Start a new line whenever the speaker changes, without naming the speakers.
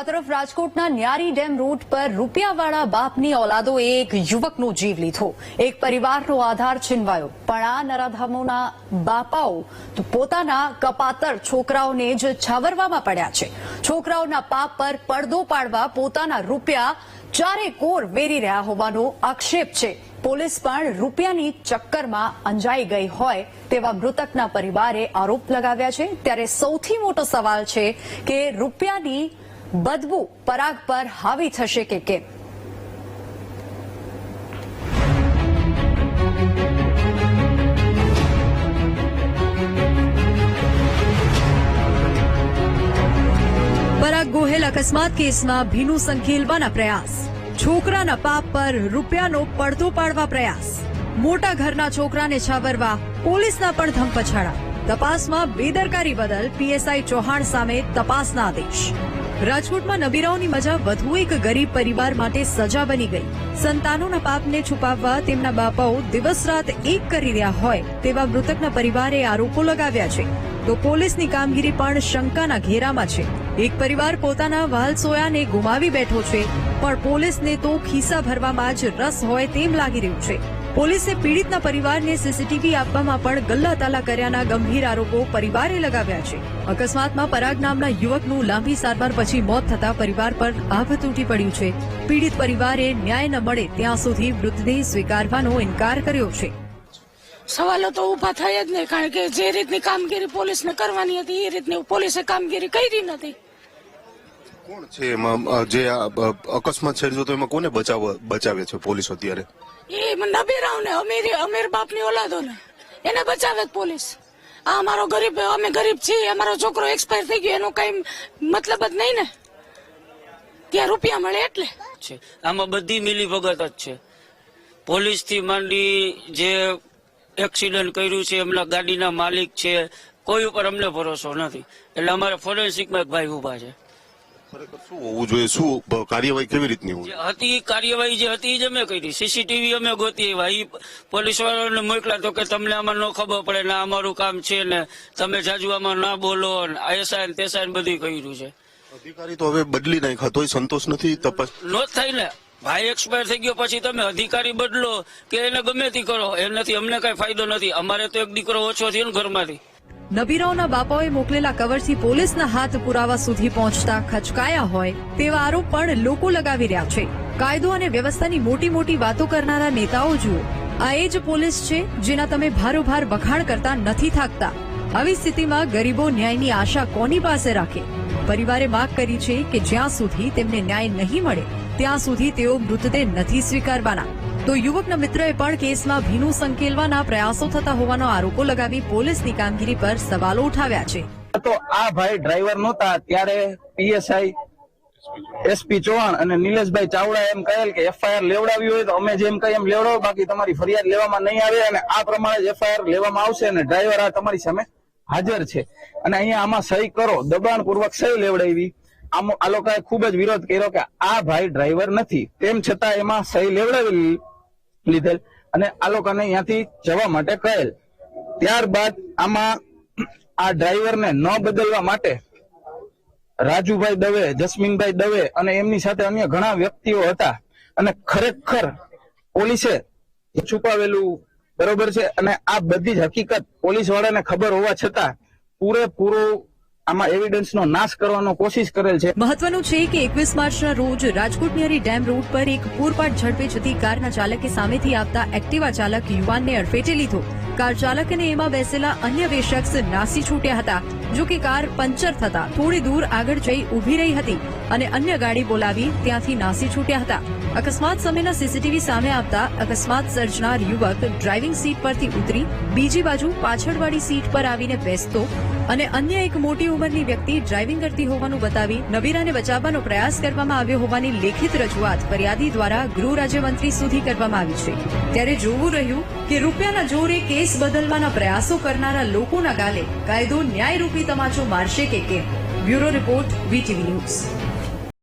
આ તરફ રાજકોટના ન્યારી ડેમ રોડ પર રૂપિયાવાળા બાપની ઓલાદોએ એક યુવકનો જીવ લીધો. એક પરિવારનો આધાર છીનવાયો. પણ આ નરાધામોના બાપાઓ પોતાના કપાતર છોકરાઓને જ છાવરવામાં પડ્યા છે. છોકરાઓના પાપ પર પડદો પાડવા પોતાના રૂપિયા ચારે કોર વેરી રહ્યા હોવાનો આક્ષેપ છે. પોલીસ પણ રૂપિયાની ચક્કરમાં અંજાઈ ગઈ હોય તેવા મૃતકના પરિવારે આરોપ લગાવ્યા છે. ત્યારે સૌથી મોટો સવાલ છે કે રૂપિયાની બદબુ પરાગ પર હાવી થશે કે કેમ? પરાગ ગોહેલ અકસ્માત કેસમાં ભીનું સંખેલવાના પ્રયાસ. છોકરાના પાપ પર રૂપિયાનો પડતો પાડવા પ્રયાસ. મોટા ઘરના છોકરાને છાવરવા પોલીસના પણ ધમપછાડા. તપાસમાં બેદરકારી બદલ પીએસઆઈ ચૌહાણ સામે તપાસના આદેશ. રાજકોટમાં નબીરાઓની મજા વધુ એક ગરીબ પરિવાર માટે સજા બની ગઈ. સંતાનોના પાપને છુપાવવા તેમના બાપાઓ દિવસ રાત એક કરી રહ્યા હોય તેવા મૃતકના પરિવારે આરોપો લગાવ્યા છે. તો પોલીસની કામગીરી પણ શંકાના ઘેરામાં છે. એક પરિવાર પોતાના વાલ સોયાને ગુમાવી બેઠો છે, પણ પોલીસને તો ખિસ્સા ભરવામાં જ રસ હોય તેમ લાગી રહ્યું છે. પોલીસે પીડિતના પરિવારને સીસીટીવી આપવામાં પણ ગલ્લા તાલા કર્યાના ગંભીર આરોપો પરિવારે લગાવ્યા છે. અકસ્માતમાં પરાગ નામના યુવકનું લાંબી સારવાર પછી મોત થતા પરિવાર પર આભ તૂટી પડ્યું છે. પીડિત પરિવારે ન્યાય ન મળે ત્યાં સુધી મૃતદેહ સ્વીકારવાનો ઇનકાર કર્યો છે.
સવાલો તો ઊભા થાય જ નહીં, કારણ કે જે રીતની કામગીરી પોલીસને કરવાની હતી, એ રીતની પોલીસે કામગીરી કરી નથી.
કોણ છે? એમાં જે અકસ્માત સર્જ્યો તો એમાં કોને બચાવ બચાવે છે પોલીસ અત્યારે?
એ નબીરાઓને અમીર અમીર બાપની ઓલાદોને. એને બચાવે જ પોલીસ. આ અમારો ગરીબ અમે ગરીબ છીએ અમારો છોકરો એક્સપાયર થઈ ગયો એનો કઈ મતલબ જ નહીં ને. ત્યાં રૂપિયા મળે એટલે.
છે. આમાં બધી મિલી ભગત જ છે. પોલીસથી માંડી જે એક્સિડન્ટ કર્યું છે એમના ગાડીના માલિક છે કોઈ ઉપર અમને ભરોસો નથી. એટલે અમારે ફોરેન્સિકમાં એક ભાઈ ઊભા છે.
ખરેખર શું હોવું જોઈએ? શું કાર્યવાહી કેવી રીતની
જે હતી કાર્યવાહી જે હતી જ અમે કરી. સીસીટીવી અમે ગોતી આવ્યા. પોલીસ વાળાને મોકલા તો કે તમને આમાં ન ખબર પડે ને અમારું કામ છે ને તમે જાજુ આમાં ના બોલો ને એસા ને તેસા ને બધું કર્યું છે.
અધિકારી તો હવે બદલી નાખ્યા તોય સંતોષ નથી તપાસ
નો જ થાય ને. ભાઈ એક્સપાયર થઈ ગયો પછી તમે અધિકારી બદલો કે એને ગમે તે કરો. એનાથી અમને કઈ ફાયદો નથી. અમારે તો એક દીકરો ઓછો થયો ને ઘરમાંથી.
નબીરાઓના બાપાઓએ મોકલેલા કવરથી પોલીસના હાથ પુરાવા સુધી પહોંચતા ખચકાયા હોય તેવા આરોપ પણ લોકો લગાવી રહ્યા છે. કાયદો અને વ્યવસ્થાની મોટી મોટી વાતો કરનારા નેતાઓ જુઓ. આ એ જ પોલીસ છે જેના તમે ભારોભાર વખાણ કરતા નથી થાકતા. આવી સ્થિતિમાં ગરીબો ન્યાયની આશા કોની પાસે રાખે? પરિવારે માગ કરી છે કે જ્યાં સુધી તેમને ન્યાય નહીં મળે, ત્યાં સુધી તેઓ મૃતદેહ નથી સ્વીકારવાના. તો યુવકના મિત્રએ પણ કેસમાં ભીનું સંકેલવાના પ્રયાસો થતા હોવાનો આરોપો લગાવી પોલીસની કામગીરી પર સવાલો ઉઠાવ્યા છે.
તો આ ભાઈ ડ્રાઈવર નહોતા, ત્યારે પીએસઆઈ એસપી ચૌહાણ અને નિલેશભાઈ ચાવડા એમ કહેલ કે એફઆઈઆર લેવડાવી હોય તો અમે જેમ કહીએ એમ લેવડાવો, બાકી તમારી ફરિયાદ લેવામાં નહીં આવે અને આ પ્રમાણે જ એફઆઈઆર લેવામાં આવશે અને ડ્રાઈવર આ તમારી સામે હાજર છે. અને અહીંયા આમાં સહી કરો દબાણ પૂર્વક સહી લેવડાવી. આમ આ લોકોએ ખૂબ જ વિરોધ કર્યો કે આ ભાઈ ડ્રાઈવર નથી. તેમ છતાં એમાં સહી લેવડાવી લીધેલ. અને આ લોકોને અહીંયાથી જવા માટે કહેલ. ત્યારબાદ આમાં આ ડ્રાઈવરને ન બદલવા માટે રાજુભાઈ દવે, જસ્મીનભાઈ દવે અને એમની સાથે અન્ય ઘણા વ્યક્તિઓ હતા. અને ખરેખર પોલીસે છુપાવેલું બરોબર છે. અને આ બધી જ હકીકત પોલીસ વાળાને ખબર હોવા છતાં પૂરેપૂરું આમાં એવિડન્સનો નાશ કરવાનો કોશિશ કરેલ છે.
મહત્વનું છે કે એકવીસ માર્ચના રોજ રાજકોટ નિયરી ડેમ રોડ પર એક પૂરપાટ ઝડપે જતી કારના ચાલકે સામેથી આવતા એક્ટિવા ચાલક યુવાનને અડફેટે લીધો. કાર ચાલક અને એમાં બેસેલા અન્ય બે શખ્સ નાસી છૂટ્યા હતા. જો કે કાર પંચર થતા થોડી દૂર આગળ જઈ ઊભી રહી હતી અને અન્ય ગાડી બોલાવી ત્યાંથી નાસી છૂટ્યા હતા. અકસ્માત સમયના સીસીટીવી સામે આવતા અકસ્માત સર્જનાર યુવક ડ્રાઇવિંગ સીટ પરથી ઉતરી બીજી બાજુ પાછળવાળી સીટ પર આવીને બેસતો અને અન્ય એક મોટી ઉંમરની વ્યક્તિ ડ્રાઇવિંગ કરતી હોવાનું બતાવી નબીરાને બચાવવાનો પ્રયાસ કરવામાં આવ્યો હોવાની લેખિત રજૂઆત ફરિયાદી દ્વારા ગૃહ રાજ્યમંત્રી સુધી કરવામાં આવી છે. ત્યારે જોવું રહ્યું કે રૂપિયાના જોરે કેસ બદલવાના પ્રયાસો કરનારા લોકોના ગાલે કાયદો ન્યાયરૂપી તમાચો મારશે કે કેમ? Bureau report, VTV news.